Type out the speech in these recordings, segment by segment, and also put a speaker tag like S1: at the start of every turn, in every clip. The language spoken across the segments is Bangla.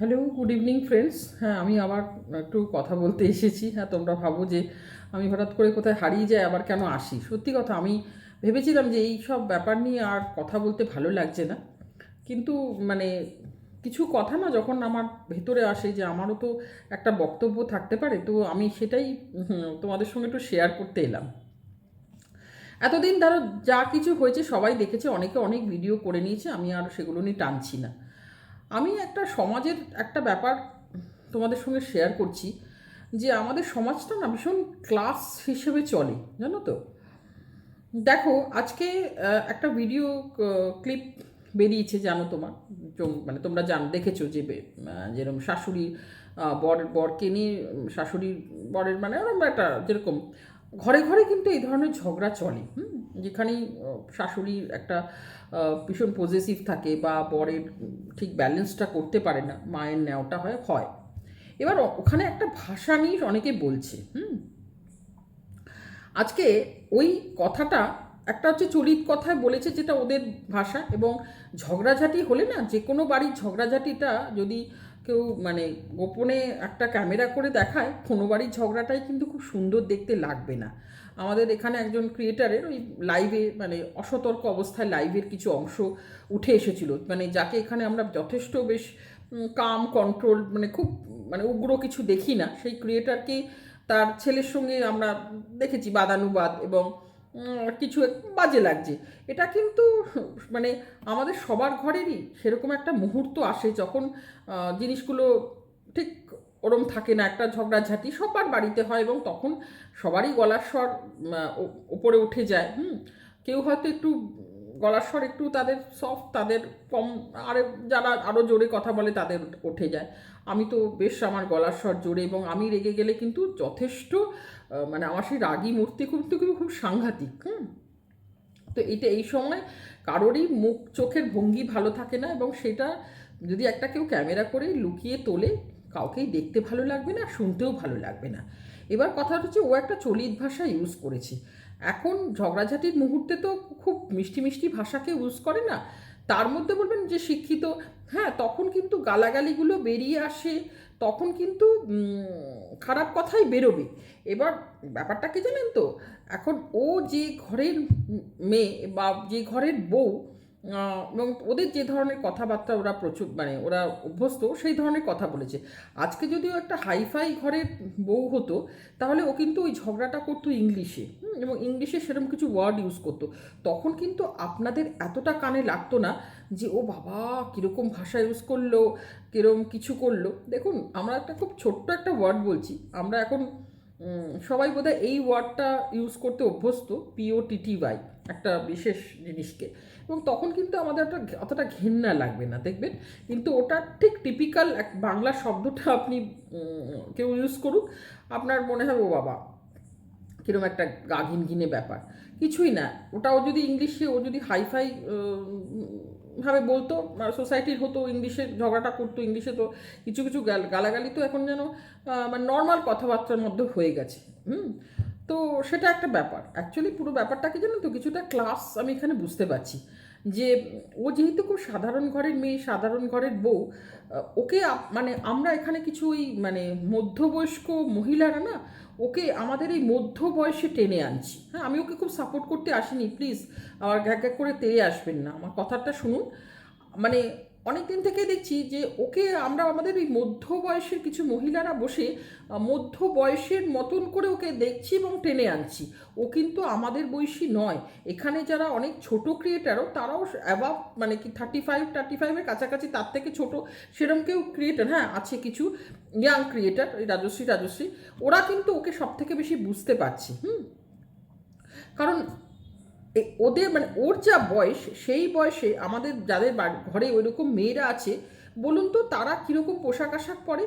S1: হ্যালো গুড ইভিনিং ফ্রেন্ডস হ্যাঁ আমি আবার একটু কথা বলতে এসেছি। হ্যাঁ তোমরা ভাবো যে আমি হঠাৎ করে কোথায় হারিয়ে যাই, আবার কেন আসি? সত্যি কথা, আমি ভেবেছিলাম যে এই সব ব্যাপার নিয়ে আর কথা বলতে ভালো লাগছে না। কিন্তু মানে কিছু কথা না যখন আমার ভেতরে আসে যে আমারও তো একটা বক্তব্য থাকতে পারে, তো আমি সেটাই তোমাদের সঙ্গে একটু শেয়ার করতে এলাম। এতদিন ধরো যা কিছু হয়েছে, সবাই দেখেছে, অনেকে অনেক ভিডিও করে নিয়েছে, আমি আর সেগুলো নিয়ে টানছি না। আমি একটা সমাজের একটা ব্যাপার তোমাদের সঙ্গে শেয়ার করছি যে আমাদের সমাজটা না ভীষণ ক্লাস হিসেবে চলে জানো তো? দেখো আজকে একটা ভিডিও ক্লিপ বেরিয়েছে জানো তোমার? মানে তোমরা জান দেখেছ যে যেরকম শাশুড়ি বর বরকে নিয়ে উম, শাশুড়ি বরের মানে ওরকম একটা যেরকম ঘরে ঘরে কিন্তু এই ধরনের ঝগড়া চলে হুম? যেখানেই শাশুড়ির একটা ভীষণ পজিটিভ থাকে বা বরের ঠিক ব্যালেন্সটা করতে পারে না, মায়ের নেওয়াটা হয় হয়। এবার ওখানে একটা ভাষা নিয়ে অনেকে বলছে, হুম? আজকে ওই কথাটা একটা হচ্ছে চলিত কথায় বলেছে যেটা ওদের ভাষা এবং ঝগড়াঝাটি হলে না যে কোনো বাড়ির ঝগড়াঝাটিটা যদি কেউ মানে গোপনে একটা ক্যামেরা করে দেখায়, কোনো বাড়ির ঝগড়াটাই কিন্তু খুব সুন্দর দেখতে লাগবে না। আমাদের এখানে একজন ক্রিয়েটারের ওই লাইভে মানে অসতর্ক অবস্থায় লাইভের কিছু অংশ উঠে এসেছিল। মানে যাকে এখানে আমরা যথেষ্ট বেশ কাম কন্ট্রোল মানে খুব মানে উগ্র কিছু দেখি না, সেই ক্রিয়েটারকে তার ছেলের সঙ্গে আমরা দেখেছি বাদানুবাদ এবং কিছু বাজে লাগছে। এটা কিন্তু মানে আমাদের সবার ঘরেরই সেরকম একটা মুহূর্ত আসে যখন জিনিসগুলো ঠিক ওরম থাকে না, একটা ঝগড়াঝাটি সবার বাড়িতে হয় এবং তখন সবারই গলার স্বর ওপরে উঠে যায়, হুম? কেউ হয়তো একটু গলার স্বর একটু তাদের সফট তাদের কম, আর যারা আরও জোরে কথা বলে তাদের উঠে যায়। আমি তো বেশ আমার গলার স্বর জোরে এবং আমি রেগে গেলে কিন্তু যথেষ্ট মানে আমার সেই রাগী মূর্তি কিন্তু খুব সাংঘাতিক, হুম? তো এটা এই সময় কারোরই মুখ, চোখের ভঙ্গি ভালো থাকে না এবং সেটা যদি একটা কেউ ক্যামেরা করে লুকিয়ে তোলে কাউকেই দেখতে ভালো লাগবে না, শুনতেও ভালো লাগবে না। এবার কথা হচ্ছে ও একটা চলিত ভাষা ইউজ করেছে। এখন ঝগড়াঝাটির মুহূর্তে তো খুব মিষ্টি মিষ্টি ভাষাকে ইউজ করে না। তার মধ্যে বলবেন যে শিক্ষিত হ্যাঁ তখন কিন্তু গালাগালিগুলো বেরিয়ে আসে, তখন কিন্তু খারাপ কথাই বেরোবে। এবার ব্যাপারটা কি জানেন তো? এখন ও যে ঘরের মেয়ে বা যে ঘরের বউ এবং ওদের যে ধরনের কথাবার্তা ওরা প্রচুর মানে ওরা অভ্যস্ত, সেই ধরনের কথা বলেছে। আজকে যদিও একটা হাইফাই ঘরের বউ হতো, তাহলে ও কিন্তু ওই ঝগড়াটা করতো ইংলিশে। এবং ইংলিশে সেরকম কিছু ওয়ার্ড ইউজ করতো। তখন কিন্তু আপনাদের এতটা কানে লাগতো না যে, ও বাবা, কীরকম ভাষা ইউজ করল কীরকম কিছু করল? দেখুন, আমরা একটা খুব ছোট্ট একটা ওয়ার্ড বলছি। আমরা এখন সবাই বোধহয় এই ওয়ার্ডটা ইউজ করতে অভ্যস্ত পিওটিটিওয়াই একটা বিশেষ জিনিসকে। এবং তখন কিন্তু আমাদের একটা অতটা ঘেন্না লাগবে না, দেখবেন? কিন্তু ওটা ঠিক টিপিক্যাল এক বাংলা শব্দটা আপনি কেউ ইউজ করুক, আপনার মনে হবে, ও বাবা কীরকম একটা গা ঘিনঘিনে ব্যাপার। কিছুই না। ওটাও যদি ইংলিশে, ও যদি হাইফাই ভাবে বলতো সোসাইটির হতো, ইংলিশে ঝগড়াটা করতো, ইংলিশে তো কিছু কিছু গাল- গালাগালি তো এখন যেন মানে নর্মাল কথাবার্তার মধ্যে হয়ে গেছে। হুম? তো সেটা একটা ব্যাপার। অ্যাকচুয়ালি পুরো ব্যাপারটা কি জানেন তো? কিছুটা ক্লাস আমি এখানে বুঝতে পারছি। যে ও যেহেতু খুব সাধারণ ঘরের মেয়ে, সাধারণ ঘরের বউ ওকে মানে আমরা এখানে কিছু ওই মানে মধ্যবয়স্ক মহিলারা না, ওকে আমাদের এই মধ্য বয়সে টেনে আনছি। হ্যাঁ আমি ওকে খুব সাপোর্ট করতে আসিনি। প্লিজ আবার ঘ্যাক ঘ্যাক করে তেড়ে আসবেন না। আমার কথাটা শুনুন। মানে অনেক দিন থেকে দেখছি যে ওকে আমরা আমাদের এই মধ্য বয়সের কিছু মহিলারা বসে মধ্য বয়সের মতন করে ওকে দেখছি এবং টেনে আনছি। ও কিন্তু আমাদের বয়সী নয়। এখানে যারা অনেক ছোট ক্রিয়েটারও তারাও অ্যাবাভ মানে কি থার্টি ফাইভ থার্টি ফাইভের কাছাকাছি, তার থেকে ছোট সেরকম কেউ ক্রিয়েটার হ্যাঁ আছে কিছু ইয়াং ক্রিয়েটার ওই রাজশ্রী রাজশ্রী, ওরা কিন্তু ওকে সব থেকে বেশি বুঝতে পারছি, হুম? কারণ ওদের মানে ওর যা বয়স, সেই বয়সে আমাদের যাদের ঘরে ওইরকম মেয়েরা আছে, বলুন তো তারা কীরকম পোশাক আশাক পরে,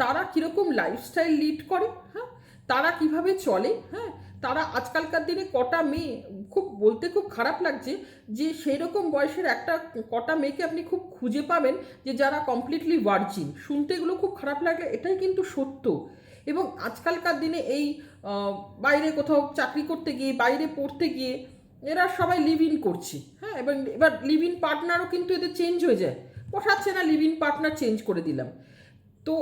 S1: তারা কীরকম লাইফস্টাইল লিড করে হ্যাঁ? তারা কীভাবে চলে হ্যাঁ? তারা আজকালকার দিনে কটা মেয়ে, খুব বলতে খুব খারাপ লাগছে যে সেই রকম বয়সের একটা কটা মেয়েকে আপনি খুব খুঁজে পাবেন যে যারা কমপ্লিটলি ভার্জিন শুনতে এগুলো খুব খারাপ লাগলে এটাই কিন্তু সত্য। এবং আজকালকার দিনে এই বাইরে কোথাও চাকরি করতে গিয়ে, বাইরে পড়তে গিয়ে এরা সবাই লিভ ইন করছে হ্যাঁ? এবং এবার লিভ ইন পার্টনারও কিন্তু এদের চেঞ্জ হয়ে যায়। পোষাচ্ছে না লিভ ইন পার্টনার চেঞ্জ করে দিলাম। তো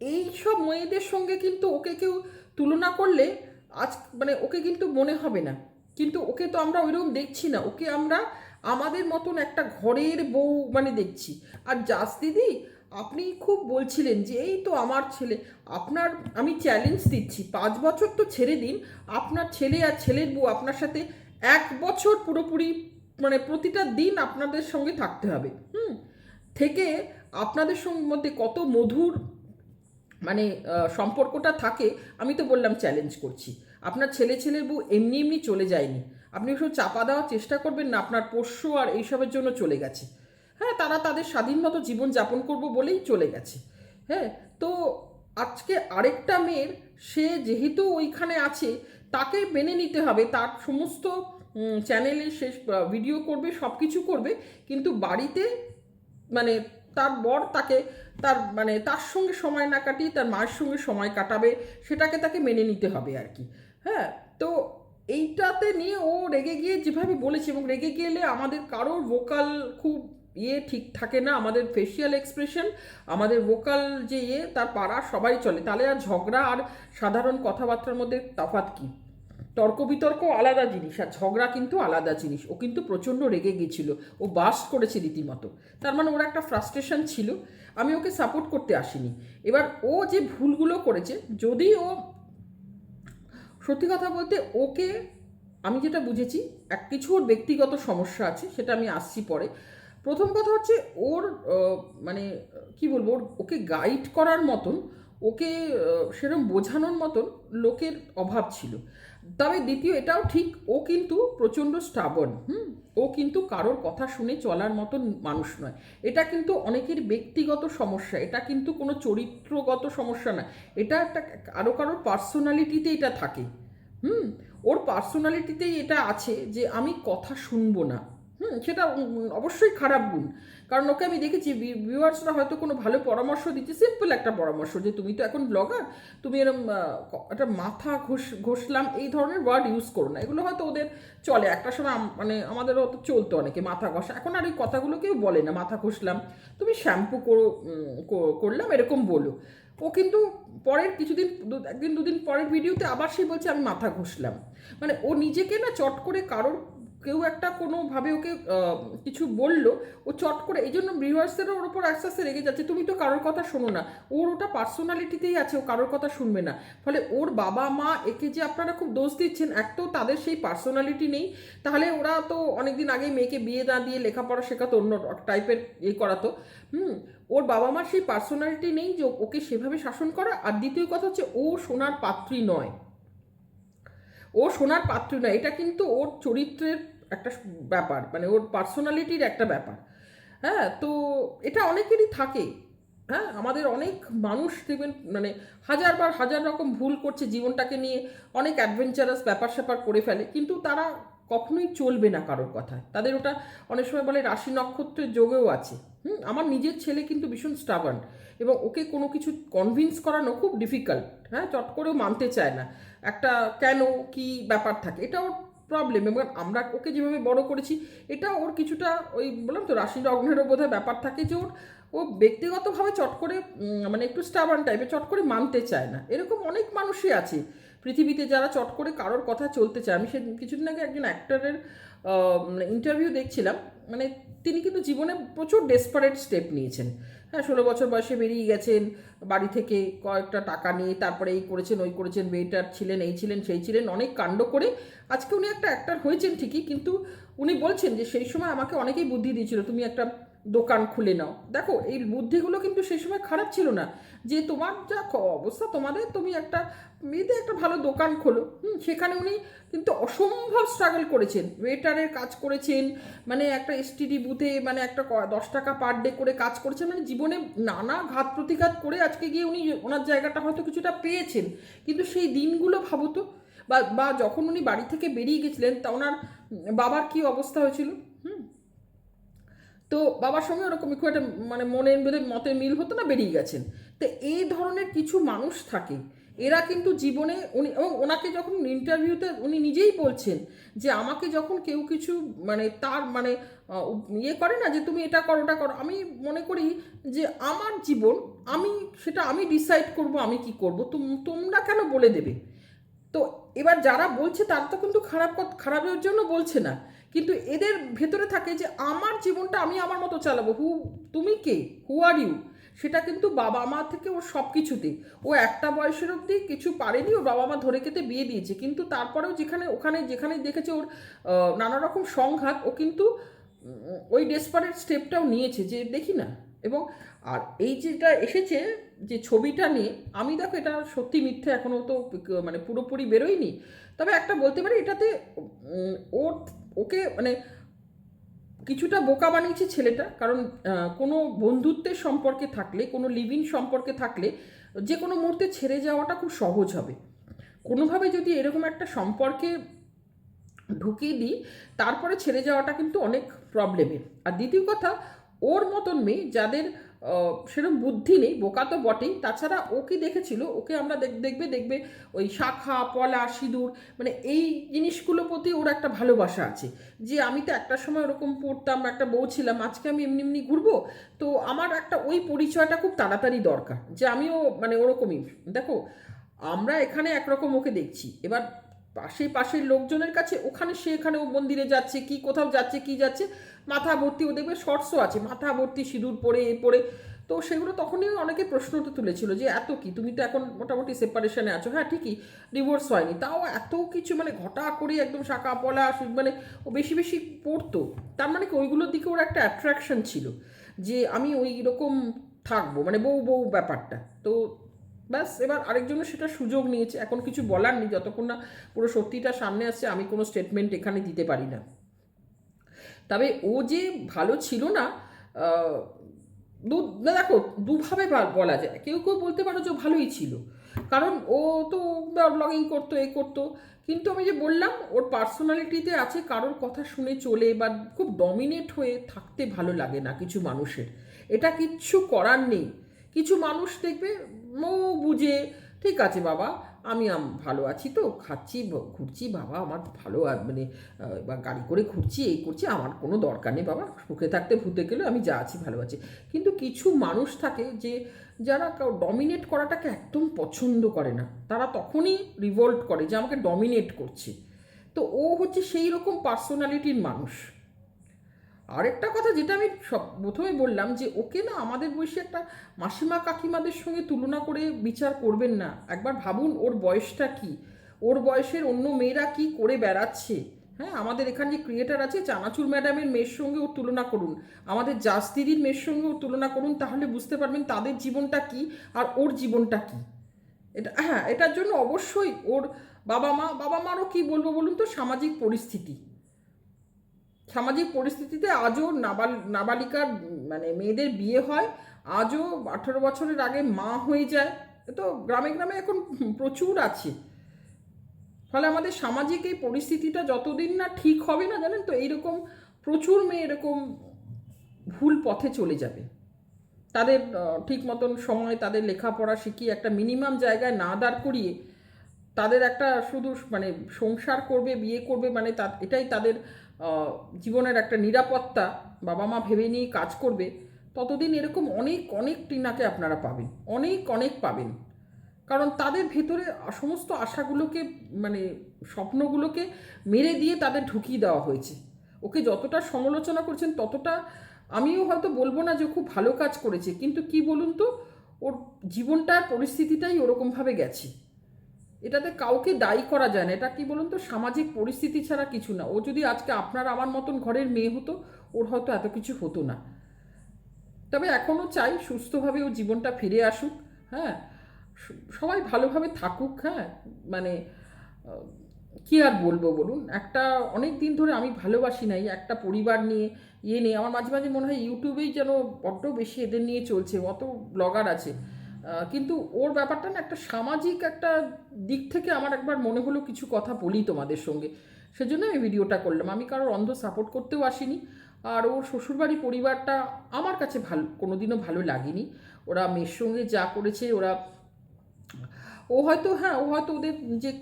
S1: এই সব মেয়েদের সঙ্গে কিন্তু ওকে কেউ তুলনা করলে আজ মানে ওকে কিন্তু মনে হবে না। কিন্তু ওকে তো আমরা ওইরকম দেখছি না। ওকে আমরা আমাদের মতন একটা ঘরের বউ মানে দেখছি। আর জাস দিদি, আপনি খুব বলছিলেন যে, এই তো আমার ছেলে। আপনার, আমি চ্যালেঞ্জ দিচ্ছি। পাঁচ বছর তো ছেড়ে দিন। আপনার ছেলে আর ছেলের বউ আপনার সাথে এক বছর পুরোপুরি মানে প্রতিটা দিন আপনাদের সঙ্গে থাকতে হবে, হুম? থেকে আপনাদের সঙ্গে মধ্যে কত মধুর মানে সম্পর্কটা থাকে, আমি তো বললাম চ্যালেঞ্জ করছি। আপনার ছেলে ছেলের বউ এমনি এমনি চলে যায়নি। আপনি ওসব চাপা দেওয়ার চেষ্টা করবেন না, আপনার পোষ্য আর এইসবের জন্য চলে গেছে। হ্যাঁ তারা তাদের স্বাধীন মতো জীবন যাপন করব বলেই চলে গেছে। হ্যাঁ তো আজকে আরেকটা মেয়ের, সে যেহেতু ওইখানে আছে তাকে মেনে নিতে হবে, তার সমস্ত চ্যানেলে সে ভিডিও করবে সব কিছু করবে, কিন্তু বাড়িতে মানে তার বর তাকে, তার মানে তার সঙ্গে সময় না কাটিয়ে তার মায়ের সঙ্গে সময় কাটাবে, সেটাকে তাকে মেনে নিতে হবে আর কি। হ্যাঁ তো এইটাতে নিয়ে ও রেগে গিয়ে যেভাবে বলেছে, এবং রেগে গেলে আমাদের কারোর ভোকাল খুব ইয়ে ঠিক থাকে না, আমাদের ফেসিয়াল এক্সপ্রেশন আমাদের ভোকাল যে ইয়ে তার পাড়া সবাই চলে। তাহলে আর ঝগড়া আর সাধারণ কথাবার্তার মধ্যে তফাৎ কী? তর্ক বিতর্ক আলাদা জিনিস আর ঝগড়া কিন্তু আলাদা জিনিস। ও কিন্তু প্রচণ্ড রেগে গেছিল। ও বাস করেছে রীতিমতো। তার মানে ওর একটা ফ্রাস্ট্রেশন ছিল। আমি ওকে সাপোর্ট করতে আসিনি। এবার ও যে ভুলগুলো করেছে, যদি ও সত্যি কথা বলতে ওকে, আমি যেটা বুঝেছি, এক কিছু ওর ব্যক্তিগত সমস্যা আছে, সেটা আমি আসছি পরে। প্রথম কথা হচ্ছে ওর মানে কি বলব, ওর, ওকে গাইড করার মতন, ওকে সেরকম বোঝানোর মতন লোকের অভাব ছিল। তবে দ্বিতীয়, এটাও ঠিক, ও কিন্তু প্রচণ্ড স্টাবন হুম? ও কিন্তু কারোর কথা শুনে চলার মতন মানুষ নয়। এটা কিন্তু অনেকের ব্যক্তিগত সমস্যা, এটা কিন্তু কোনো চরিত্রগত সমস্যা না। এটা একটা কারও কারোর পার্সোনালিটিতে এটা থাকে, হুম? ওর পার্সোনালিটিতেই এটা আছে যে, আমি কথা শুনব না। হুম, সেটা অবশ্যই খারাপ গুণ। কারণ ওকে আমি দেখেছি ভিউয়ার্সরা হয়তো কোনো ভালো পরামর্শ দিচ্ছে সিম্পল একটা পরামর্শ যে, তুমি তো এখন ব্লগার তুমি এরম একটা মাথা ঘষ, ঘষলাম, এই ধরনের ওয়ার্ড ইউজ করো না। এগুলো হয়তো ওদের চলে। একটা সময় মানে আমাদেরও তো চলতো অনেকে মাথা ঘষা। এখন আর এই কথাগুলো কেউ বলে না, মাথা ঘষলাম, তুমি শ্যাম্পু করো করলাম, এরকম বলো। ও কিন্তু পরের কিছুদিন একদিন, দুদিন পরের ভিডিওতে আবার সে বলছে, আমি মাথা ঘষলাম। মানে ও নিজেকে না চট করে কারোর কেউ একটা কোনোভাবে ওকে কিছু বলল, ও চট করে, এই জন্য ভিউয়ার্সেরও ওর ওপর আস্তে আস্তে রেগে যাচ্ছে। তুমি তো কারোর কথা শোনো না। ওর ওটা পার্সোনালিটিতেই আছে, ও কারোর কথা শুনবে না। ফলে ওর বাবা মা একে যে আপনারা খুব দোষ দিচ্ছেন, এক তো তাদের সেই পার্সোনালিটি নেই। তাহলে ওরা তো অনেকদিন আগে মেয়েকে বিয়ে না দিয়ে লেখাপড়া শেখাতো, অন্য টাইপের ইয়ে করাতো। হুম, ওর বাবা মার সেই পার্সোনালিটি নেই যে ওকে সেভাবে শাসন করা। আর দ্বিতীয় কথা হচ্ছে, ও সোনার পাত্রী নয়। ও সোনার পাত্র নয় এটা কিন্তু ওর চরিত্রের একটা ব্যাপার মানে ওর পার্সোনালিটির একটা ব্যাপার। হ্যাঁ তো এটা অনেকেরই থাকে। হ্যাঁ আমাদের অনেক মানুষ দেখবেন মানে হাজারবার হাজার রকম ভুল করছে জীবনটাকে নিয়ে, অনেক অ্যাডভেঞ্চারাস ব্যাপার স্যাপার করে ফেলে, কিন্তু তারা কখনোই চলবে না কারোর কথায়। তাদের ওটা অনেক সময় বলে রাশি নক্ষত্রের যোগেও আছে। হুম, আমার নিজের ছেলে কিন্তু ভীষণ স্টাবার্ন এবং ওকে কোনো কিছু কনভিন্স করানো খুব ডিফিকাল্ট হ্যাঁ চট করেও মানতে চায় না। একটা কেন, কি ব্যাপার থাকে এটা ওর প্রবলেম এবং আমরা ওকে যেভাবে বড় করেছি, এটা ওর কিছুটা ওই বললাম তো রাশি লগ্নেরও বোধহয় ব্যাপার থাকে যে ওর, ও ব্যক্তিগতভাবে চট করে মানে একটু স্টাবান টাইপের চট করে মানতে চায় না। এরকম অনেক মানুষই আছে। পৃথিবীতে যারা চট করে কারোর কথা চলতে চায়, আমি সে কিছুদিন আগে একজন অ্যাক্টরের ইন্টারভিউ দেখছিলাম মানে তিনি কিন্তু জীবনে প্রচুর ডেসপারেট স্টেপ নিয়েছেন। হ্যাঁ ষোলো বছর বয়সে বেরিয়ে গেছেন, বাড়ি থেকে কয়েকটা টাকা নিয়ে তারপরে এই করেছেন, ওই করেছেন বেটার ছিলেন, এই ছিলেন, সেই ছিলেন, অনেক কাণ্ড করে আজকে উনি একটা অ্যাক্টার হয়েছেন ঠিকই, কিন্তু উনি বলছেন যে সেই সময় আমাকে অনেকেই বুদ্ধি দিয়েছিল, তুমি একটা দোকান খুলে নাও। দেখো, এই বুদ্ধিগুলো কিন্তু সেই সময় খারাপ ছিল না। যে তোমার যা অবস্থা তোমাদের, তুমি একটা মেয়েদের একটা ভালো দোকান খোলো। হুম, সেখানে উনি কিন্তু অসম্ভব স্ট্রাগল করেছেন। ওয়েটারের কাজ করেছেন মানে একটা এসটিডি বুথে মানে একটা দশ টাকা পার ডে করে কাজ করেছেন। মানে জীবনে নানা ঘাত প্রতিঘাত করে আজকে গিয়ে উনি ওনার জায়গাটা হয়তো কিছুটা পেয়েছেন। কিন্তু সেই দিনগুলো ভাবো তো, বা যখন উনি বাড়ি থেকে বেরিয়ে গেছিলেন, তা ওনার বাবার কি অবস্থা হয়েছিল? তো বাবার সঙ্গে ওরকম খুব একটা মানে মনের মধ্যে মতের মিল হতো না, বেরিয়ে গেছেন। তো এই ধরনের কিছু মানুষ থাকে, এরা কিন্তু জীবনে উনি এবং ওনাকে যখন ইন্টারভিউতে উনি নিজেই বলছেন যে আমাকে যখন কেউ কিছু মানে তার মানে ইয়ে করে না যে তুমি এটা করো, ওটা করো, আমি মনে করি যে আমার জীবন আমি সেটা আমি ডিসাইড করব, আমি কি করব, তুম- তোমরা কেন বলে দেবে? তো এবার যারা বলছে তারা তো কিন্তু খারাপ খারাপের জন্য বলছে না। কিন্তু এদের ভেতরে থাকে যে আমার জীবনটা আমি আমার মতো চালাবো। হু তুমি কে? হু আর ইউ সেটা কিন্তু বাবা মা থেকে ওর সব কিছুতে ও একটা বয়সের অবধি কিছু পারেনি, ওর বাবা মা ধরে কেটে বিয়ে দিয়েছে। কিন্তু তারপরেও যেখানে, ওখানে যেখানে দেখেছে ওর নানা রকম সংঘাত, ও কিন্তু ওই ডেসপারেট স্টেপটাও নিয়েছে যে দেখি না। এবং, আর এই যেটা এসেছে যে ছবিটা নিয়ে, আমি দেখো এটা সত্যি মিথ্যে এখনও তো মানে পুরোপুরি বেরোয়নি। তবে একটা বলতে পারি এটাতে ওর ওকে মানে কিছুটা বোকা বানিয়েছে ছেলেটা, কারণ কোনো বন্ধুত্বের সম্পর্কে থাকলে, কোনো লিভিং সম্পর্কে থাকলে, যে কোনো মুহূর্তে ছেড়ে যাওয়াটা খুব সহজ হবে। কোনোভাবে যদি এরকম একটা সম্পর্কে ঢুকিয়ে দিই, তারপরে ছেড়ে যাওয়াটা কিন্তু অনেক প্রবলেমের আর দ্বিতীয় কথা, ওর মতন মেয়ে যাদের সেরকম বুদ্ধি নেই, বোকা তো বটেই। তাছাড়া ও কি দেখেছিল? ওকে আমরা দেখ- দেখবে দেখবে ওই শাখা, পলা, সিঁদুর মানে এই জিনিসগুলোর প্রতি ওর একটা ভালোবাসা আছে। যে আমি তো একটা সময় ওরকম পড়তাম, একটা বউ ছিলাম, আজকে আমি এমনি এমনি ঘুরবো, তো আমার একটা ওই পরিচয়টা খুব তাড়াতাড়ি দরকার। যে আমিও মানে ওরকমই, দেখো, আমরা এখানে একরকম ওকে দেখছি। এবার পাশে পাশের লোকজনের কাছে ওখানে সে এখানে ও মন্দিরে যাচ্ছে, কি কোথাও যাচ্ছে, কি যাচ্ছে, মাথা ভর্তি ও দেখবে শর্টসও আছে, মাথা ভর্তি, সিঁদুর পরে, এ পরে। তো সেগুলো তখনই অনেকে প্রশ্নটা তুলেছিল যে এত কি? তুমি তো এখন মোটামুটি সেপারেশনে আছো। হ্যাঁ ঠিকই ডিভোর্স হয়নি। তাও এত কিছু মানে ঘটা করে একদম শাখা পলা মানে ও বেশি বেশি পড়তো। তার মানে কি? ওইগুলোর দিকে ওর একটা অ্যাট্রাকশন ছিল যে আমি ওই রকম থাকব। মানে বউ বউ ব্যাপারটা। তো ব্যাস, এবার আরেকজনের সেটা সুযোগ নিয়েছে। এখন কিছু বলার নেই, যতক্ষণ না পুরো সত্যিটা সামনে আসছে, আমি কোনো স্টেটমেন্ট এখানে দিতে পারি না। তবে ও যে ভালো ছিল না দু, না দেখো, দুভাবে বলা যায়। কেউ কেউ বলতে পারো যে ভালোই ছিল। কারণ ও তো ব্লগিং করতো, এ করতো। কিন্তু আমি যে বললাম, ওর পার্সোনালিটিতে আছে কারোর কথা শুনে চলে বা খুব ডমিনেট হয়ে থাকতে ভালো লাগে না কিছু মানুষের। এটা কিচ্ছু করার নেই। কিছু মানুষ দেখবে মৌ বুঝে, ঠিক আছে বাবা, আমি ভালো আছি তো, খাচ্ছি ঘুরছি, বাবা, আমার ভালো মানে বা গাড়ি করে ঘুরছি, এই করছি, আমার কোনো দরকার নেই বাবা, সুখে থাকতে ভূতে গেলে আমি যা আছি ভালো আছি। কিন্তু কিছু মানুষ থাকে যে, যারা ডমিনেট করাটাকে একদম পছন্দ করে না, তারা তখনই রিভল্ট করে যে, আমাকে ডমিনেট করছে। তো ও হচ্ছে সেই রকম পার্সোনালিটির মানুষ। আরেকটা কথা যেটা আমি সব প্রথমে বললাম যে ওকে না আমাদের বয়সী একটা মাসিমা কাকিমাদের সঙ্গে তুলনা করে বিচার করবেন না। একবার ভাবুন ওর বয়সটা কি? ওর বয়সের অন্য মেয়েরা কি করে বেড়াচ্ছে? হ্যাঁ আমাদের এখানে যে ক্রিয়েটার আছে চানাচুর ম্যাডামের মেয়ের সঙ্গে ওর তুলনা করুন। আমাদের জাস দিদির মেয়ের সঙ্গে ওর তুলনা করুন, তাহলে বুঝতে পারবেন তাদের জীবনটা কি আর ওর জীবনটা কি। এটা হ্যাঁ এটার জন্য অবশ্যই ওর বাবা মা বাবা মারও কি বলব বলুন তো, সামাজিক পরিস্থিতি। সামাজিক পরিস্থিতিতে আজও নাবাল, নাবালিকার মানে মেয়েদের বিয়ে হয়, আজও আঠেরো বছরের আগে মা হয়ে যায়। তো গ্রামে গ্রামে এখন প্রচুর আছে। ফলে আমাদের সামাজিক এই পরিস্থিতিটা যতদিন না ঠিক হবে না, জানেন তো, এইরকম প্রচুর মেয়ে এরকম ভুল পথে চলে যাবে। তাদের ঠিক মতন সময় তাদের লেখাপড়া শিখিয়ে একটা মিনিমাম জায়গায় না দাঁড় করিয়ে তাদের একটা শুধু মানে সংসার করবে, বিয়ে করবে মানে তা, এটাই তাদের জীবনের একটা নিরাপত্তা বাবা মা ভেবে নিয়ে কাজ করবে, ততদিন এরকম অনেক অনেক টিনাকে আপনারা পাবেন, অনেক অনেক পাবেন। কারণ তাদের ভেতরে সমস্ত আশাগুলোকে মানে স্বপ্নগুলোকে মেরে দিয়ে তাদের ঢুকিয়ে দেওয়া হয়েছে। ওকে যতটা সমালোচনা করছেন ততটা আমিও হয়তো বলব না যে খুব ভালো কাজ করেছে, কিন্তু কি বলুন তো, ওর জীবনটার পরিস্থিতিটাই ওরকমভাবে গেছে। এটাতে কাউকে দায়ী করা যায় না। এটা কি বলুন তো, সামাজিক পরিস্থিতি ছাড়া কিছু না। ও যদি আজকে আপনার আমার মতন ঘরের মেয়ে হতো, ওর হয়তো এত কিছু হতো না। তবে এখনও চাই সুস্থভাবে ও জীবনটা ফিরে আসুক হ্যাঁ? সবাই ভালোভাবে থাকুক হ্যাঁ? মানে কি আর বলব বলুন? একটা অনেক দিন ধরে আমি ভালোবাসি নাই, একটা পরিবার নিয়ে ইয়ে নিয়ে। আমার মাঝে মাঝে মনে হয় ইউটিউবেই যেন বড্ড বেশি এদের নিয়ে চলছে, অত ব্লগার আছে। কিন্তু ওর ব্যাপারটা না একটা সামাজিক একটা দিক থেকে আমার একবার মনে হলো কিছু কথা বলি তোমাদের সঙ্গে। সেজন্য আমি ভিডিওটা করলাম। আমি কারোর অন্ধ সাপোর্ট করতেও আসিনি। আর ওর শ্বশুরবাড়ি পরিবারটা আমার কাছে ভালো কোনোদিনও ভালো লাগেনি। ওরা মেয়ের সঙ্গে যা করেছে, ওরা ও হয়তো হ্যাঁ ও হয়তো ওদের যে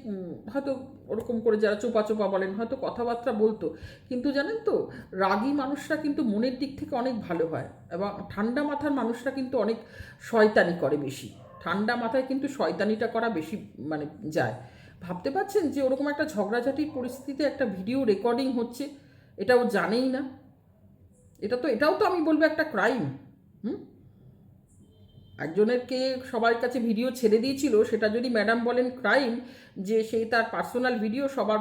S1: হয়তো ওরকম করে যারা চোপা চোপা বলেন, হয়তো কথাবার্তা বলতো। কিন্তু জানেন তো, রাগী মানুষরা কিন্তু মনের দিক থেকে অনেক ভালো হয় এবং ঠান্ডা মাথার মানুষরা কিন্তু অনেক শয়তানি করে বেশি। ঠান্ডা মাথায় কিন্তু শয়তানিটা করা বেশি মানে যায়। ভাবতে পারছেন যে ওরকম একটা ঝগড়াঝাটির পরিস্থিতিতে একটা ভিডিও রেকর্ডিং হচ্ছে? এটা ও জানেই না। এটা তো, এটাও তো আমি বলব একটা ক্রাইম। হুম? একজনেরকে সবার কাছে ভিডিও ছেড়ে দিয়েছিল, সেটা যদি ম্যাডাম বলেন ক্রাইম যে সেই তার পার্সোনাল ভিডিও সবার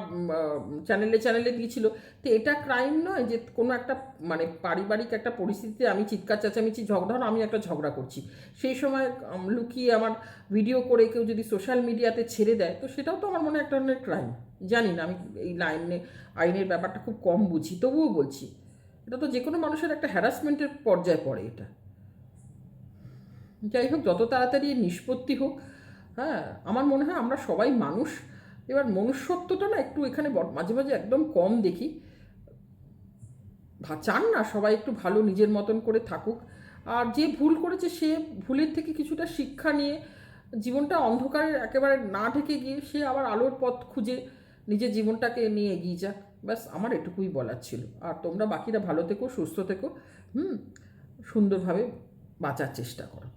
S1: চ্যানেলে চ্যানেলে দিয়েছিল, তো এটা ক্রাইম নয় যে কোনো একটা মানে পারিবারিক একটা পরিস্থিতিতে আমি চিৎকার, চেঁচামেচি, ঝগড়া আমি একটা ঝগড়া করছি। সেই সময় লুকিয়ে আমার ভিডিও করে কেউ যদি সোশ্যাল মিডিয়াতে ছেড়ে দেয়, তো সেটাও তো আমার মনে হয় এক ধরনের ক্রাইম জানি না, আমি এই লাইনে আইনের ব্যাপারটা খুব কম বুঝি, তবুও বলছি। এটা তো যে কোনো মানুষের একটা হ্যারাসমেন্টের পর্যায়ে পড়ে এটা। যাই হোক যত তাড়াতাড়ি নিষ্পত্তি হোক হ্যাঁ আমার মনে হয় আমরা সবাই মানুষ। এবার মনুষ্যত্বটা না একটু এখানে মাঝে মাঝে একদম কম দেখি। চান না সবাই একটু ভালো নিজের মতন করে থাকুক। আর যে ভুল করেছে সে ভুলের থেকে কিছুটা শিক্ষা নিয়ে জীবনটা অন্ধকারে একেবারে না ঢেকে গিয়ে সে আবার আলোর পথ খুঁজে নিজের জীবনটাকে নিয়ে এগিয়ে যাক। ব্যাস, আমার এটুকুই বলার ছিল। আর তোমরা বাকিরা ভালো থেকো, সুস্থ থেকো, হুম, সুন্দরভাবে বাঁচার চেষ্টা করো।